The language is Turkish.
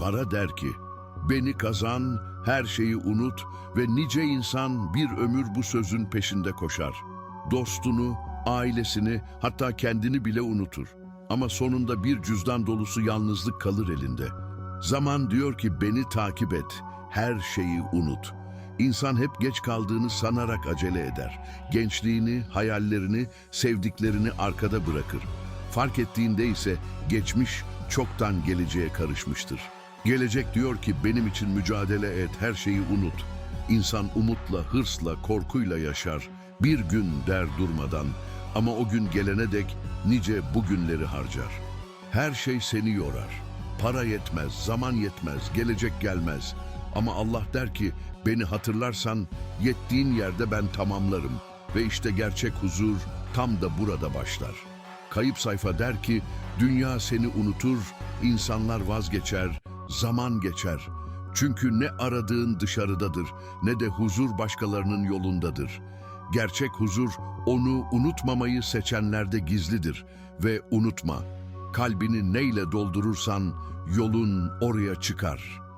Para der ki, beni kazan, her şeyi unut ve nice insan bir ömür bu sözün peşinde koşar. Dostunu, ailesini, hatta kendini bile unutur. Ama sonunda bir cüzdan dolusu yalnızlık kalır elinde. Zaman diyor ki beni takip et, her şeyi unut. İnsan hep geç kaldığını sanarak acele eder. Gençliğini, hayallerini, sevdiklerini arkada bırakır. Fark ettiğinde ise geçmiş çoktan geleceğe karışmıştır. Gelecek diyor ki benim için mücadele et, her şeyi unut. İnsan umutla, hırsla, korkuyla yaşar. Bir gün der durmadan ama o gün gelene dek nice bugünleri harcar. Her şey seni yorar. Para yetmez, zaman yetmez, gelecek gelmez. Ama Allah der ki beni hatırlarsan yettiğin yerde ben tamamlarım. Ve işte gerçek huzur tam da burada başlar. Kayıp sayfa der ki dünya seni unutur, insanlar vazgeçer, zaman geçer. Çünkü ne aradığın dışarıdadır ne de huzur başkalarının yolundadır. Gerçek huzur onu unutmamayı seçenlerde gizlidir ve unutma, kalbini neyle doldurursan yolun oraya çıkar.''